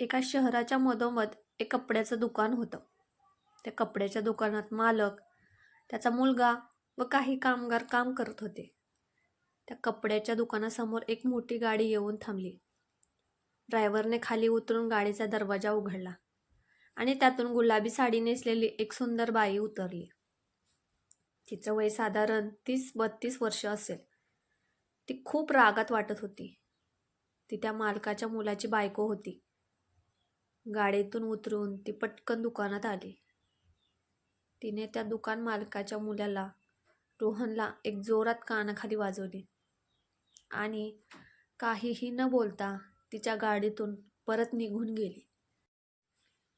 एका शहराच्या मधोमध एक कपड्याचं दुकान होतं. त्या कपड्याच्या दुकानात मालक त्याचा मुलगा व काही कामगार काम करत होते. त्या कपड्याच्या दुकानासमोर एक मोठी गाडी येऊन थांबली. ड्रायव्हरने खाली उतरून गाडीचा दरवाजा उघडला आणि त्यातून गुलाबी साडी नेसलेली एक सुंदर बाई उतरली. तिचं वय साधारण तीस बत्तीस वर्ष असेल. ती खूप रागात वाटत होती. ती त्या मालकाच्या मुलाची बायको होती. गाडीतून उतरून ती पटकन दुकानात आली. तिने त्या दुकान मालकाच्या मुलाला रोहनला एक जोरात कानाखाली वाजवली आणि काहीही न बोलता तिच्या गाडीतून परत निघून गेली.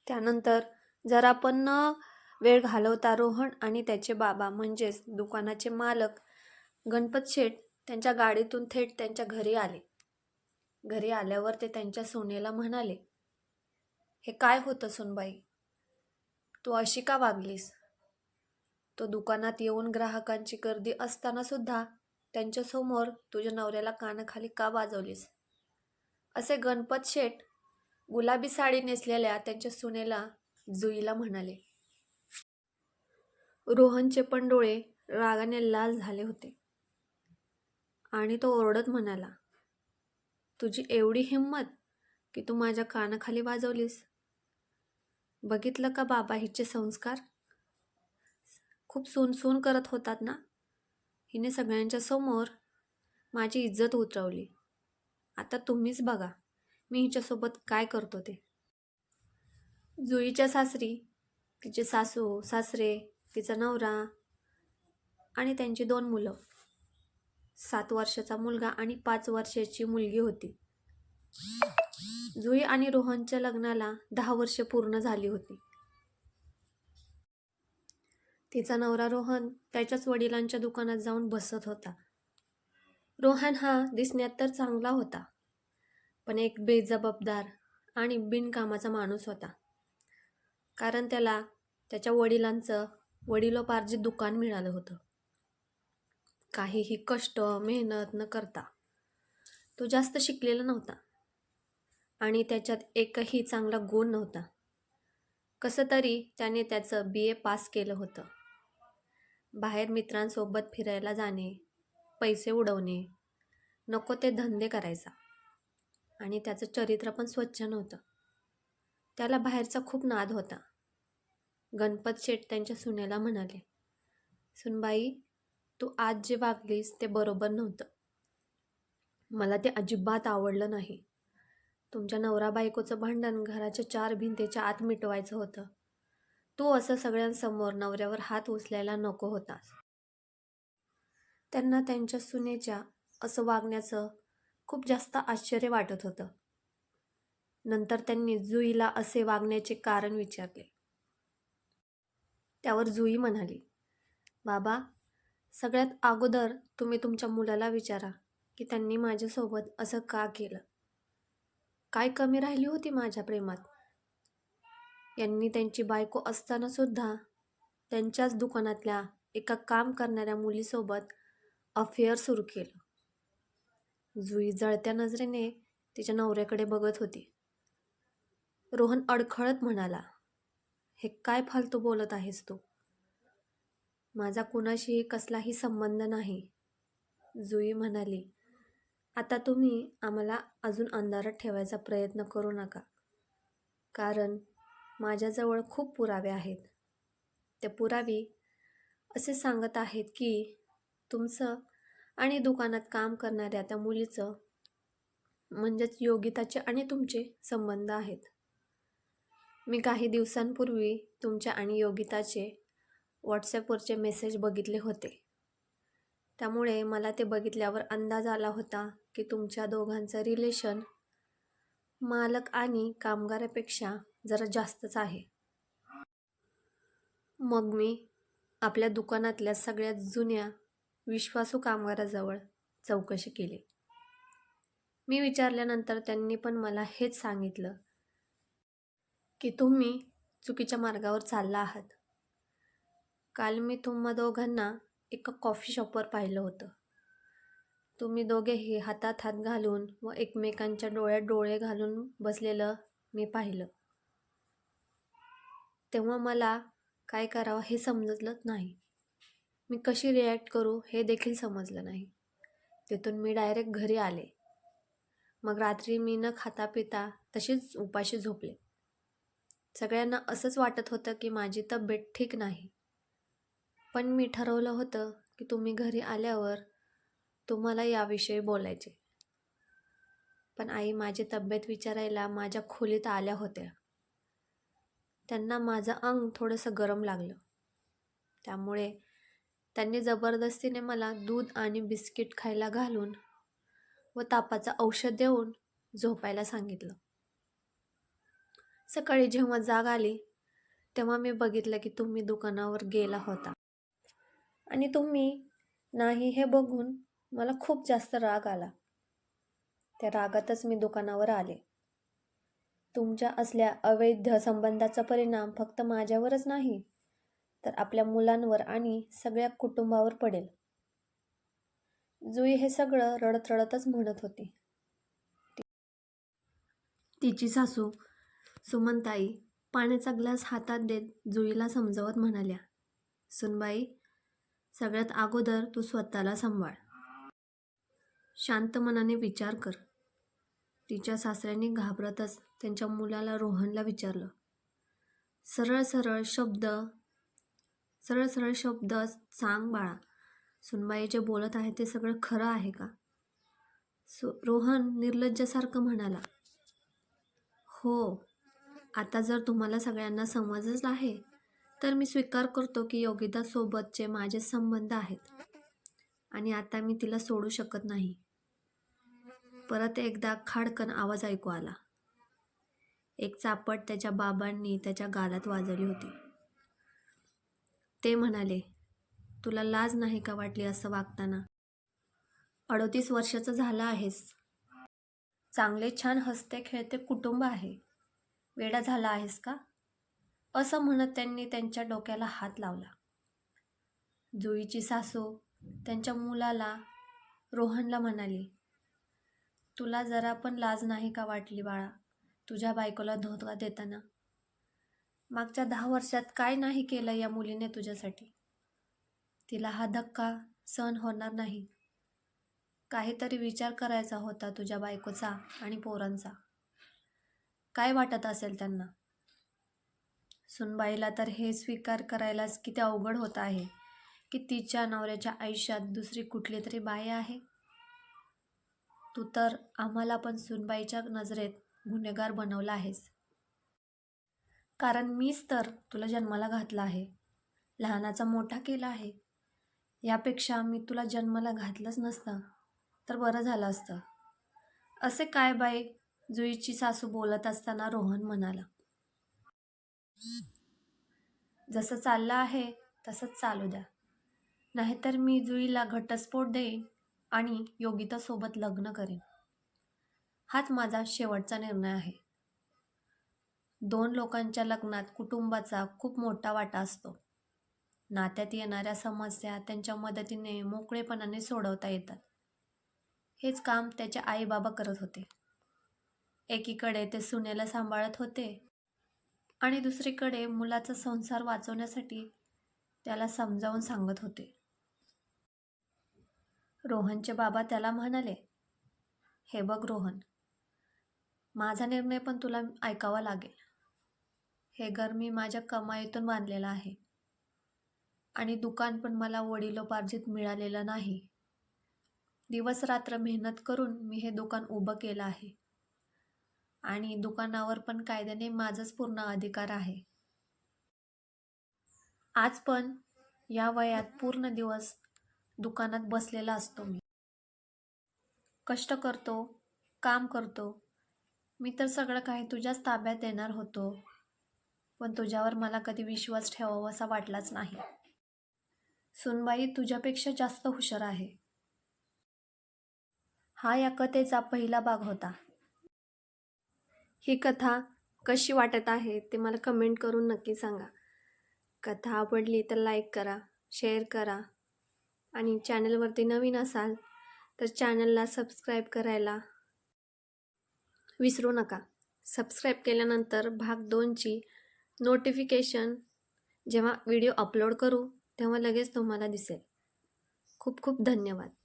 त्यानंतर जरा पण न वेळ घालवता रोहन आणि त्याचे बाबा म्हणजेच दुकानाचे मालक गणपत शेठ त्यांच्या गाडीतून थेट त्यांच्या घरी आले. घरी आल्यावर ते त्यांच्या सोनेला म्हणाले हे काय होतं सुनबाई? तू अशी का वागलीस? तो दुकानात येऊन ग्राहकांची गर्दी असतानासुद्धा त्यांच्यासमोर तुझ्या नवऱ्याला कानाखाली का वाजवलीस? असे गणपत शेठ गुलाबी साडी नेसलेल्या त्यांच्या सुनेला जुईला म्हणाले. रोहनचे पण डोळे रागाने लाल झाले होते. आणि तो ओरडत म्हणाला तुझी एवढी हिंमत की तू माझ्या कानाखाली वाजवलीस? बघितलं का बाबा हिचे संस्कार? खूप सून सून करत होतात ना? हिने सगळ्यांच्या समोर माझी इज्जत उतरवली. आता तुम्हीच बघा मी हिच्यासोबत काय करतो ते. जुईच्या सासरी तिचे सासू सासरे तिचा नवरा आणि त्यांची दोन मुलं. सात वर्षाचा मुलगा आणि पाच वर्षाची मुलगी होती. जुई आणि रोहनच्या लग्नाला दहा वर्ष पूर्ण झाली होती. तिचा नवरा रोहन त्याच्याच वडिलांच्या दुकानात जाऊन बसत होता. रोहन हा दिसण्यात तर चांगला होता पण एक बेजबाबदार आणि बिनकामाचा माणूस होता. कारण त्याला त्याच्या वडिलांचं वडिलोपार्जित दुकान मिळालं होतं. काहीही कष्ट मेहनत न करता तो जास्त शिकलेला नव्हता. आणि त्याच्यात एकही चांगला गुण नव्हता. कसं तरी त्याने त्याचं बी ए पास केलं होतं. बाहेर मित्रांसोबत फिरायला जाणे पैसे उडवणे नको ते धंदे करायचा. आणि त्याचं चरित्र पण स्वच्छ नव्हतं. त्याला बाहेरचा खूप नाद होता. गणपत शेठ त्यांच्या सुनेला म्हणाले सुनबाई तू आज जे वागलीस ते बरोबर नव्हतं. मला ते अजिबात आवडलं नाही. तुमच्या नवरा बायकोचं भांडण घराच्या चार भिंतीच्या आत मिटवायचं होतं. तू असं सगळ्यांसमोर नवऱ्यावर हात उचलायला नको होतास. त्यांना त्यांच्या सुनेच्या असं वागण्याचं खूप जास्त आश्चर्य वाटत होतं. नंतर त्यांनी जुईला असे वागण्याचे कारण विचारले. त्यावर जुई म्हणाली बाबा सगळ्यात अगोदर तुम्ही तुमच्या मुलाला विचारा की त्यांनी माझ्यासोबत असं का केलं? काय कमी राहिली होती माझ्या प्रेमात? यांनी त्यांची बायको असताना सुद्धा त्यांच्याच दुकानातल्या एका काम करणाऱ्या मुलीसोबत अफेअर सुरू केलं. जुई जळत्या नजरेने तिच्या नवऱ्याकडे बघत होती. रोहन अडखळत म्हणाला हे काय फालतू बोलत आहेस तू? माझा कुणाशीही कसलाही संबंध नाही. जुई म्हणाली आता तुम्ही आम्हाला अजून अंधारात ठेवायचा प्रयत्न करू नका. कारण माझ्याजवळ खूप पुरावे आहेत. ते पुरावे असे सांगत आहेत की तुमचं आणि दुकानात काम करणाऱ्या त्या मुलीचं म्हणजेच योगिताचे आणि तुमचे संबंध आहेत. मी काही दिवसांपूर्वी तुमच्या आणि योगिताचे व्हॉट्सॲपवरचे मेसेज बघितले होते. त्यामुळे मला ते बघितल्यावर अंदाज आला होता की तुमच्या दोघांचं रिलेशन मालक आणि कामगारापेक्षा जरा जास्तच आहे. मग मी आपल्या दुकानातल्या सगळ्यात जुन्या विश्वासू कामगाराजवळ चौकशी केली. मी विचारल्यानंतर त्यांनी पण मला हेच सांगितलं की तुम्ही चुकीच्या मार्गावर चालला आहात. काल मी तुम्हा दोघांना एका कॉफी शॉपवर पाहिलं होतं. तुम्ही दोघेही हातात हात घालून व एकमेकांच्या डोळ्यात डोळे घालून बसलेलं मी पाहिलं. तेव्हा मला काय करावं हे समजलंच नाही. मी कशी रिॲक्ट करू हे देखील समजलं नाही. तिथून मी डायरेक्ट घरी आले. मग रात्री मी न खाता पिता तशीच उपाशी झोपले. सगळ्यांना असंच वाटत होतं की माझी तब्येत ठीक नाही. पण मी ठरवलं होतं की तुम्ही घरी आल्यावर तुम्हाला याविषयी बोलायचे. पण आई माझी तब्येत विचारायला माझ्या खोलीत आल्या होत्या. त्यांना माझं अंग थोडंसं गरम लागलं. त्यामुळे त्यांनी जबरदस्तीने मला दूध आणि बिस्किट खायला घालून व तापाचं औषध देऊन झोपायला सांगितलं. सकाळी जेव्हा जाग आली तेव्हा मी बघितलं की तुम्ही दुकानावर गेला होता. आणि तुम्ही नाही हे बघून मला खूप जास्त राग आला. त्या रागातच मी दुकानावर आले. तुमच्या असल्या अवैध संबंधाचा परिणाम फक्त माझ्यावरच नाही तर आपल्या मुलांवर आणि सगळ्या कुटुंबावर पडेल. जुई हे सगळं रडत रडतच म्हणत होती. तिची सासू सुमनताई पाण्याचा ग्लास हातात देत जुईला समजावत म्हणाल्या सुनबाई सगळ्यात अगोदर तू स्वतःला सांभाळ. शांत मनाने विचार कर. तिच्या सासऱ्याने घाबरतच त्यांच्या मुलाला रोहनला विचारलं. सरळ सरळ शब्द सरळ सरळ शब्द सांग बाळा. सुनबाई जे बोलत आहे ते सगळं खरं आहे का? सु रोहन निर्लज्जासारखं म्हणाला. हो आता जर तुम्हाला सगळ्यांना समजलं आहे तर मी स्वीकार करतो की योगितासोबतचे माझे संबंध आहेत. आणि आता मी तिला सोडू शकत नाही. परत एकदा खाडकन आवाज ऐकू आला. एक चापट त्याच्या बाबांनी त्याच्या गालात वाजवली होती. ते म्हणाले तुला लाज नाही का वाटली असं वागताना? अडतीस वर्षाचं झालं आहेस. चांगले छान हसते खेळते कुटुंब आहे. वेडा झाला आहेस का? असं म्हणत त्यांनी त्यांच्या डोक्याला हात लावला. जुईची सासू त्यांच्या मुलाला रोहनला म्हणाली तुला जरा पण लाज नाही का वाटली बाळा? तुझ्या बायकोला धोका देताना? मागच्या दहा वर्षात काय नाही केलं या मुलीने तुझ्यासाठी? तिला हा धक्का सहन होणार नाही. काहीतरी विचार करायचा होता तुझ्या बायकोचा आणि पोरांचा. काय वाटत असेल त्यांना? सुनबाईला तर हे स्वीकार करायलाच किती अवघड होत आहे की तिच्या नवऱ्याच्या आयुष्यात दुसरी कुठली तरी बाई आहे? तू तर आम्हाला पण सुनबाईच्या नजरेत गुन्हेगार बनवला आहेस. कारण मीच तर तुला जन्माला घातला आहे. लहानाचा मोठा केला आहे. यापेक्षा मी तुला जन्माला घातलंच नसतं तर बरं झालं असतं. असे काय बाई जुईची सासू बोलत असताना रोहन म्हणाला. जसं चाललं आहे तसंच चालू द्या. नाहीतर मी जुईला घटस्फोट देईन आणि योगितासोबत लग्न करेन. हाच माझा शेवटचा निर्णय आहे. दोन लोकांच्या लग्नात कुटुंबाचा खूप मोठा वाटा असतो. नात्यात येणाऱ्या समस्या त्यांच्या मदतीने मोकळेपणाने सोडवता येतात. हेच काम त्याचे आईबाबा करत होते. एकीकडे ते सुनेला सांभाळत होते आणि दुसरीकडे मुलाचा संसार वाचवण्यासाठी त्याला समजावून सांगत होते. रोहनचे बाबा त्याला म्हणाले हे बघ रोहन माझा निर्णय पण तुला ऐकावा लागेल. हे घर मी माझ्या कमाईतून बांधलेलं आहे. आणि दुकान पण मला वडिलोपार्जित मिळालेलं नाही. दिवस रात्र मेहनत करून मी हे दुकान उभं केलं आहे. आणि दुकानावर पण कायद्याने माझाच पूर्ण अधिकार आहे. आज पण या वयात पूर्ण दिवस दुकानात बसलेला असतो मी. कष्ट करतो काम करतो. मी तर सगळं काही तुझ्याच ताब्यात देणार होतो पण तुझ्यावर मला कधी विश्वास ठेवावा असा वाटलाच नाही. सुनबाई तुझ्यापेक्षा जास्त हुशार आहे. हा या कथेचा पहिला भाग होता. ही कथा कशी वाटत आहे ते मला कमेंट करून नक्की सांगा. कथा आवडली तर लाईक करा शेअर करा आणि चॅनलवरती नवीन असाल तर चॅनलला सबस्क्राईब करायला विसरू नका. सबस्क्राईब केल्यानंतर भाग दोनची नोटिफिकेशन जेव्हा व्हिडिओ अपलोड करू तेव्हा लगेच तुम्हाला दिसेल. खूप खूप धन्यवाद.